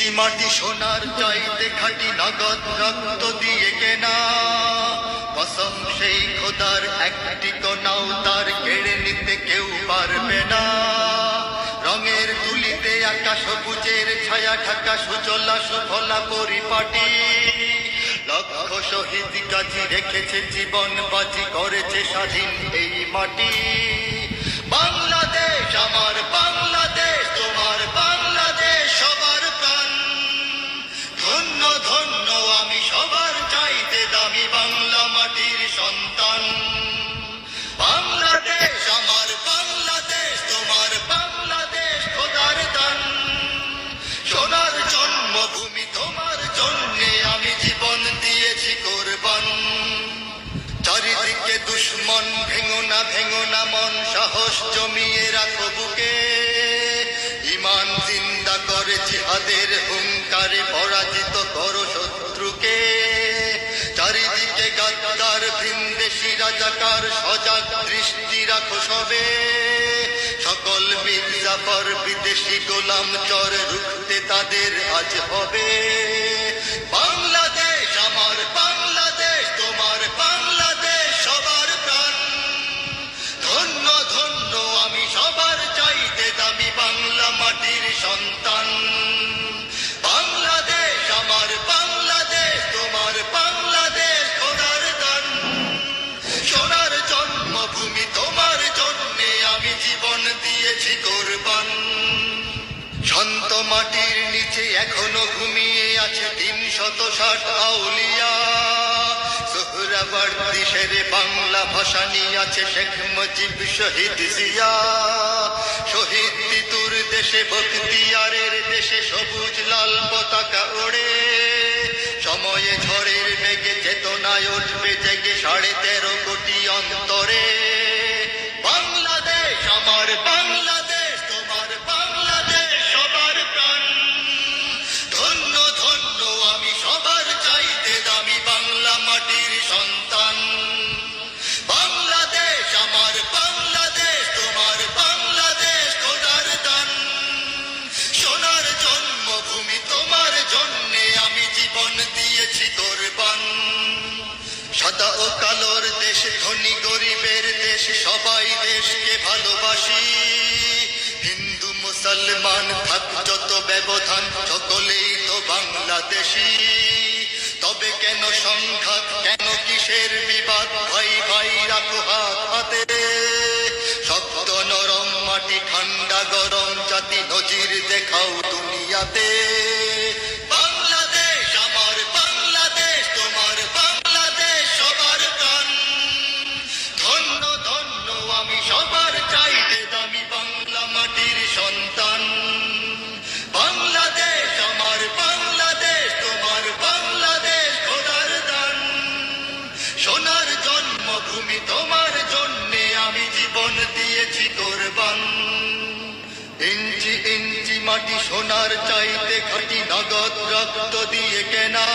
ইঞ্চি মাটি সোনার চাইতে খাটি নগদ রক্ত দিয়ে কেনা। কসম সেই খোদার একটি কোনাও তার কেড়ে নিতে কেউ পারবে না। রঙের তুলিতে আকাশ সবুজের ছায়া ঢাকা সুজলা সুফলা পরিপাটি। লক্ষ শহীদ গাজী রেখেছে জীবন বাজি, করেছে স্বাধীন এই মাটি। বাংলাদেশ সন্তান। বাংলাদেশ আমার বাংলাদেশ, তোমার বাংলাদেশ খোদার দান সোনার জন্মভূমি তোমার জন্যে আমি জীবন দিয়েছি কোরবান। চারিদিকে দুশ্মন ভেঙো না ভেঙো না মন, সাহস জমিয়ে রাখো বুকে। ইমান জিন্দা করে জিহাদের হুঙ্কারে পরাজিত রাজাকার সজাগ দৃষ্টি রাখো সবে। সকল মির্জাফর বিদেশি গোলাম চর রুখতে তাদের আজ হবে। বাংলাদেশ আমার বাংলাদেশ, তোমার বাংলাদেশ সবার প্রাণ। ধন্য ধন্য, আমি সবার চাইতে দামি বাংলা মাটির সন্তান। মাটির নিচে এখনও ঘুমিয়ে আছে তিন শত ষাট আউলিয়া। সোহরাবার্দি শেরে বাংলা ভাষা নিয়ে আছে শেখ মুজিব শহীদ জিয়া। শহীদ তিতুর দেশে বখতিয়ারের দেশে সবুজ লাল পতাকা ওড়ে। সময়ে ঝড়ের বেগে চেতনায় উঠবে জেগে সাড়ে তেরো কোটি অন্তরে। দেশকে ভালোবাসি। হিন্দু, মুসলমান, থাক যত ব্যবধান, সকলেই তো বাংলাদেশি। তবে কেন সংঘাত, কেন কিসের বিবাদ? ভাই ভাই, রাখো হাত শক্ত নরম মাটি, ঠান্ডা গরম, জাতি নজির দেখাও দুনিয়াতে। সোনার জন্মভূমি, তোমার জন্যে আমি জীবন দিয়েছি কোরবান। ইঞ্চি ইঞ্চি মাটি সোনার চাইতে খাটি নগদ রক্ত দিয়ে কেনা।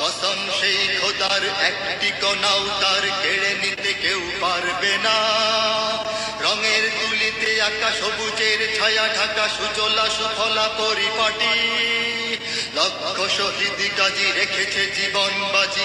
কসম সেই খোদার একটি কণাও তার কেড়ে নিতে কেউ পারবে না। রঙের তুলিতে আকাশ সবুজের ছায়া ঢাকা, সুজলা সুফলা পরিপাটি। লক্ষ শহীদ গাজী রেখেছে জীবন বাজি